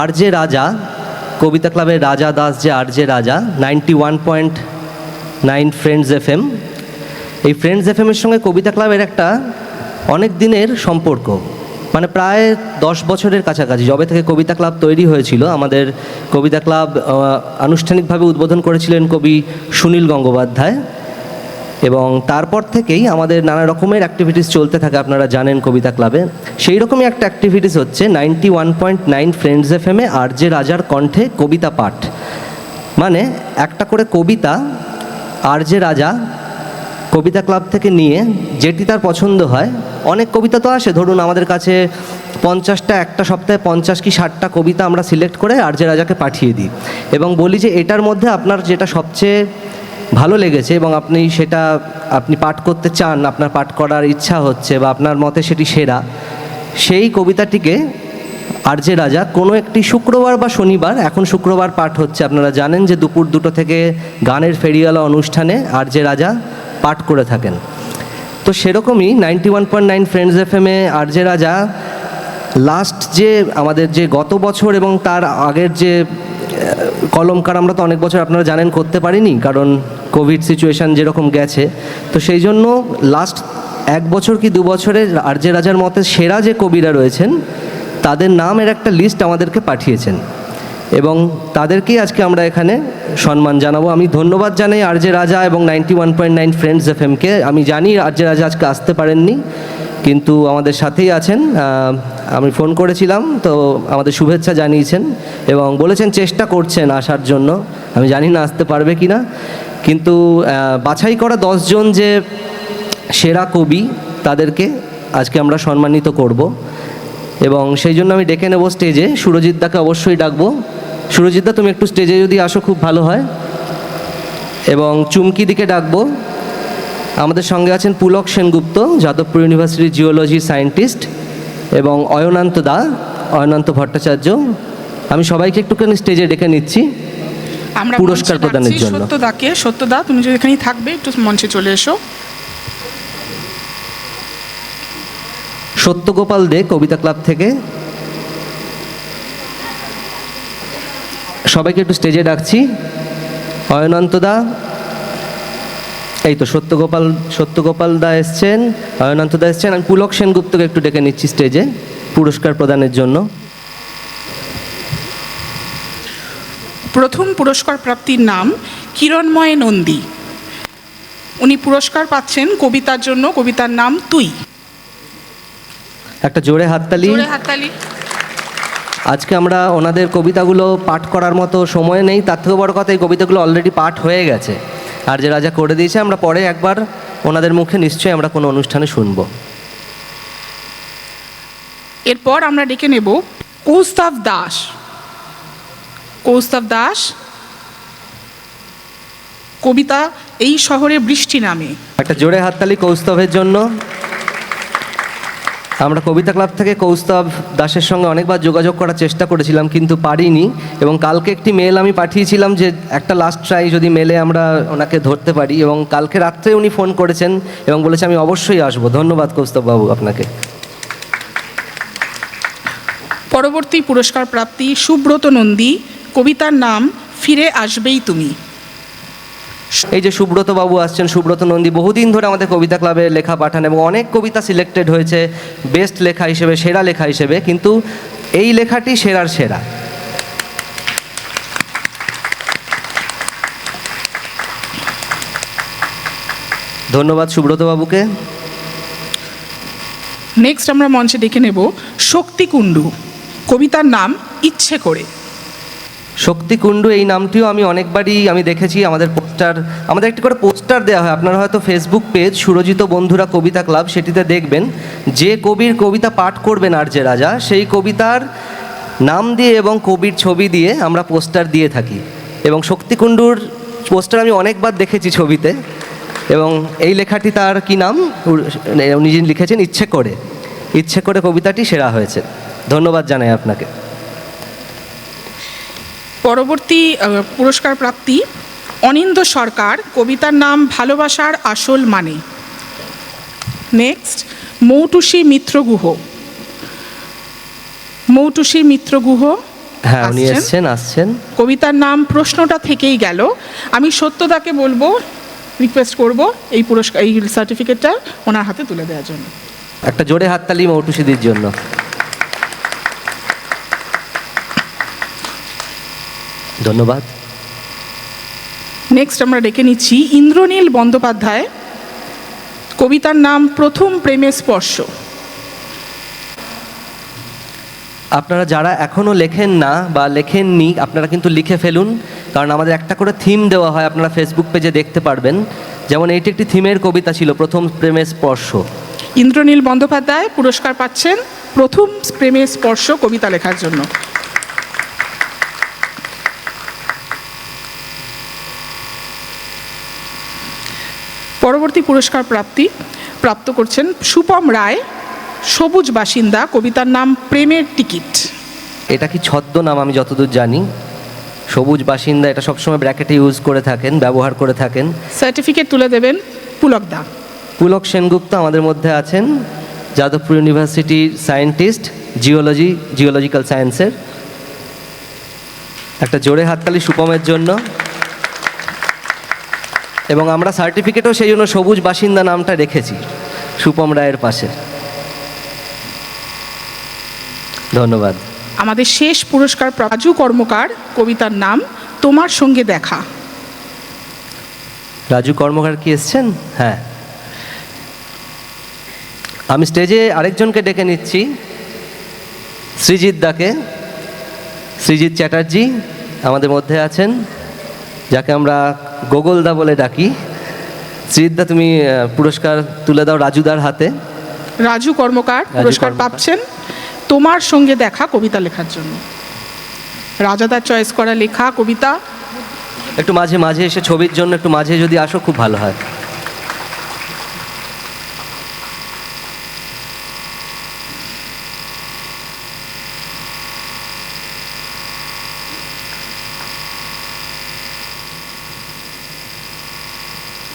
আর যে রাজা কবিতা ক্লাবের রাজা দাস যে আর যে Raja ninety one point nine friends F M এই ফ্রেন্ডস এফ এমের সঙ্গে কবিতা ক্লাবের একটা অনেক দিনের সম্পর্ক। মানে প্রায় দশ বছরের কাছাকাছি। যবে থেকে কবিতা ক্লাব তৈরি হয়েছিল, আমাদের কবিতা ক্লাব আনুষ্ঠানিকভাবে উদ্বোধন করেছিলেন কবি সুনীল গঙ্গোপাধ্যায়। এবং তারপর থেকেই আমাদের নানা রকমের অ্যাক্টিভিটিস চলতে থাকে, আপনারা জানেন কবিতা ক্লাবে সেই রকমই একটা অ্যাক্টিভিটিস হচ্ছে ninety one point nine friends F এমে আর যে রাজার কণ্ঠে কবিতা পাঠ। মানে একটা করে কবিতা আর যে রাজা কবিতা ক্লাব থেকে নিয়ে যেটি তার পছন্দ হয়, অনেক কবিতা তো আসে। ধরুন আমাদের কাছে পঞ্চাশটা, একটা সপ্তাহে পঞ্চাশ কি ষাটটা কবিতা আমরা সিলেক্ট করে আর যে রাজাকে পাঠিয়ে দিই। এবং বলি যে এটার মধ্যে আপনার যেটা সবচেয়ে ভালো লেগেছে এবং আপনি সেটা, আপনি পাঠ করতে চান, আপনার পাঠ করার ইচ্ছা হচ্ছে বা আপনার মতে সেটি সেরা, সেই কবিতাটিকে আর যে রাজা, কোনো একটি শুক্রবার বা শনিবার, এখন শুক্রবার পাঠ হচ্ছে, আপনারা জানেন যে দুপুর দুটো থেকে গানের ফেরিওয়ালা অনুষ্ঠানে আর যে রাজা পাঠ করে থাকেন। তো সেরকমই ninety one point nine friends F এমে আর যে রাজা লাস্ট যে আমাদের যে গত বছর এবং তার আগের যে কলমকার, আমরা তো অনেক বছর আপনারা জানেন, করতে পারিনি, কারণ কোভিড সিচুয়েশন যেরকম গেছে, তো সেই জন্য লাস্ট এক বছর কি দু বছরে আর যে রাজার মতে সেরা যে কবিরা রয়েছেন, তাদের নামের একটা লিস্ট আমাদেরকে পাঠিয়েছেন। এবং তাদেরকেই আজকে আমরা এখানে সম্মান জানাব। আমি ধন্যবাদ জানাই আর যে রাজা এবং ninety one point nine friends F এমকে আমি জানি আর যে রাজা আজকে আসতে পারেননি, কিন্তু আমাদের সাথেই আছেন। আমি ফোন করেছিলাম, তো আমাদের শুভেচ্ছা জানিয়েছেন এবং বলেছেন চেষ্টা করছেন আসার জন্য। আমি জানি না আসতে পারবে কি না কিন্তু বাছাই করা দশজন যে সেরা কবি তাদেরকে আজকে আমরা সম্মানিত করব। এবং সেই জন্য আমি ডেকে নেব স্টেজে। সুরজিৎ দাকে অবশ্যই ডাকবো। সুরজিৎ দা, তুমি একটু স্টেজে যদি আসো, খুব ভালো হয়। এবং চুমকি দিকে ডাকবো। আমাদের সঙ্গে আছেন পুলক সেনগুপ্ত, যাদবপুর ইউনিভার্সিটির জিওলজি সায়েন্টিস্ট, এবং অয়নান্ত দা, অয়নান্ত ভট্টাচার্য। আমি সবাইকে একটুখানি স্টেজে ডেকে নিচ্ছি। আমরা পুরস্কার প্রদানের জন্য। সত্যদাকে সত্যদা তুমি যদি এখানেই থাকবে একটু মঞ্চে চলে এসো। সত্যগোপাল দে কবিতা ক্লাব থেকে। সবাইকে একটু স্টেজে ডাকছি। অয়নন্ত দা এই তো সত্যগোপাল সত্যগোপাল দা এসছেন অয়নন্ত দা এসছেন। আমি পুলক সেনগুপ্তকে একটু ডেকে নিচ্ছি স্টেজে পুরস্কার প্রদানের জন্য। প্রথম পুরস্কার প্রাপ্তির নাম কিরণময় নন্দী। উনি পুরস্কার পাচ্ছেন কবিতার জন্য কবিতার নাম তুই। একটা জোরে হাততালি। জোরে হাততালি। আজকে আমরা ওনাদের কবিতাগুলো পাঠ করার মতো সময় নেই তার থেকেও বড় কথা এই কবিতাগুলো অলরেডি পাঠ হয়ে গেছে। আর যে রাজা করে দিয়েছে আমরা পরে একবার ওনাদের মুখে নিশ্চয়ই আমরা কোনো অনুষ্ঠানে শুনব। এরপর আমরা ডেকে নেব কৌস্তব দাস। কৌস্তব দাস। কবিতা এই শহরে বৃষ্টি নামে। একটা জোরে হাততালি কৌস্তভের জন্য। আমরা কবিতা ক্লাব থেকে কৌস্তব দাসের সঙ্গে অনেকবার যোগাযোগ করার চেষ্টা করেছিলাম কিন্তু পারিনি। এবং কালকে একটি মেল আমি পাঠিয়েছিলাম যে একটা লাস্ট ট্রাই যদি মেলে আমরা ওনাকে ধরতে পারি। এবং কালকে রাত্রে উনি ফোন করেছেন এবং বলেছে আমি অবশ্যই আসব। ধন্যবাদ কৌস্তব বাবু আপনাকে। পরবর্তী পুরস্কার প্রাপ্তি সুব্রত নন্দী। কবিতার নাম ফিরে আসবেই তুমি। এই যে সুব্রত বাবু আসছেন সুব্রত নন্দী বহুদিন ধরে আমাদের কবিতা ক্লাবে লেখা পাঠান এবং অনেক কবিতা সিলেক্টেড হয়েছে বেস্ট লেখা হিসেবে সেরা লেখা হিসেবে কিন্তু এই লেখাটি সেরার সেরা। ধন্যবাদ সুব্রত বাবুকে। নেক্সট আমরা মঞ্চে ডেকে নেব শক্তিকুণ্ডু কবিতার নাম ইচ্ছে করে। শক্তিকুণ্ডু, এই নামটিও আমি অনেকবারই আমি দেখেছি, আমাদের পোস্টার, আমাদের একটি করে পোস্টার দেওয়া হয়, আপনারা হয়তো ফেসবুক পেজ সুরজিত বন্ধুরা কবিতা ক্লাব, সেটিতে দেখবেন, যে কবির কবিতা পাঠ করবেন আর যে রাজা, সেই কবিতার নাম দিয়ে এবং কবির ছবি দিয়ে আমরা পোস্টার দিয়ে থাকি। এবং শক্তিকুণ্ডুর পোস্টার আমি অনেকবার দেখেছি ছবিতে, এবং এই লেখাটি তার কি নাম? যিনি লিখেছেন, ইচ্ছে করে। ইচ্ছে করে কবিতাটি সেরা হয়েছে। ধন্যবাদ জানাই আপনাকে। পরবর্তী পুরস্কার প্রাপ্তি অনিন্দ সরকার কবিতার নাম ভালোবাসার আসল মানে। নেক্সট মৌটুসী মিত্র গুহ মৌটুসী মিত্র গুহ হ্যাঁ উনি আসছেন। আসছেন। কবিতার নাম প্রশ্নটা থেকেই গেল। আমি সত্যদাকে বলব রিকোয়েস্ট করব এই পুরস্কার এই সার্টিফিকেটটা ওনার হাতে তুলে দেওয়ার জন্য। একটা জোরে হাততালি মৌটুসিদির জন্য। ধন্যবাদ। নেক্সট আমরা ডেকে নিচ্ছি ইন্দ্রনীল বন্দ্যোপাধ্যায়। কবিতার নাম প্রথম প্রেমের স্পর্শ। আপনারা যারা এখনও লেখেন না বা লেখেননি আপনারা কিন্তু লিখে ফেলুন কারণ আমাদের একটা করে থিম দেওয়া হয় আপনারা ফেসবুক পেজে দেখতে পারবেন। যেমন এইটি একটি থিমের কবিতা ছিল প্রথম প্রেমের স্পর্শ। ইন্দ্রনীল বন্দ্যোপাধ্যায় পুরস্কার পাচ্ছেন প্রথম প্রেমের স্পর্শ কবিতা লেখার জন্য। পরবর্তী পুরস্কার প্রাপ্তি প্রাপ্ত করছেন সুপম রায় সবুজ বাসিন্দা কবিতার নাম প্রেমের টিকিট। এটা কি ছদ্মনাম? আমি যতদূর জানি। সবুজ বাসিন্দা এটা সবসময় ব্র্যাকেটে ইউজ করে থাকেন ব্যবহার করে থাকেন। সার্টিফিকেট তুলে দেবেন পুলক দা। পুলক সেনগুপ্ত আমাদের মধ্যে আছেন যাদবপুর ইউনিভার্সিটির সায়েন্টিস্ট জিওলজি জিওলজিক্যাল সায়েন্সের একটা জোরে হাততালি সুপমের জন্য। এবং আমরা সার্টিফিকেটও সেই জন্য সবুজ বাসিন্দা নামটা রেখেছি সুপম রায়ের পাশে। ধন্যবাদ। আমাদের শেষ পুরস্কার রাজু কর্মকার কবিতার নাম তোমার সঙ্গে দেখা। রাজু কর্মকার কি এসছেন? হ্যাঁ। আমি স্টেজে আরেকজনকে ডেকে নিচ্ছি সৃজিৎ দাকে। সৃজিৎ চ্যাটার্জি আমাদের মধ্যে আছেন যাকে আমরা গোগলদা বলে ডাকি। শ্রীদা তুমি পুরস্কার তুলে দাও রাজুদার হাতে। রাজু কর্মকার পুরস্কার পাচ্ছেন। তোমার সঙ্গে দেখা কবিতা লেখার জন্য। রাজাদার চয়েস করা লেখা কবিতা। একটু মাঝে মাঝে এসে ছবির জন্য একটু মাঝে যদি আসো খুব ভালো হয়।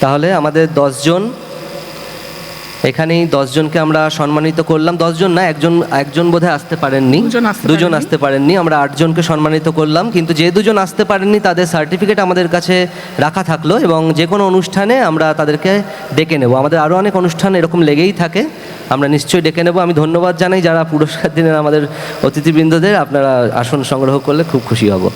তাহলে আমাদের দশজন এখানেই দশজনকে আমরা সম্মানিত করলাম। দশজন না একজন একজন বোধহয় আসতে পারেননি। দুজন আসতে পারেননি। আমরা আটজনকে সম্মানিত করলাম। কিন্তু যে দুজন আসতে পারেননি তাদের সার্টিফিকেট আমাদের কাছে রাখা থাকল এবং যে কোনো অনুষ্ঠানে আমরা তাদেরকে ডেকে নেব। আমাদের আরও অনেক অনুষ্ঠান এরকম লেগেই থাকে। আমরা নিশ্চয়ই ডেকে নেব। আমি ধন্যবাদ জানাই যারা পুরস্কার দিনের আমাদের অতিথিবৃন্দদের। আপনারা আসন সংগ্রহ করলে খুব খুশি হব।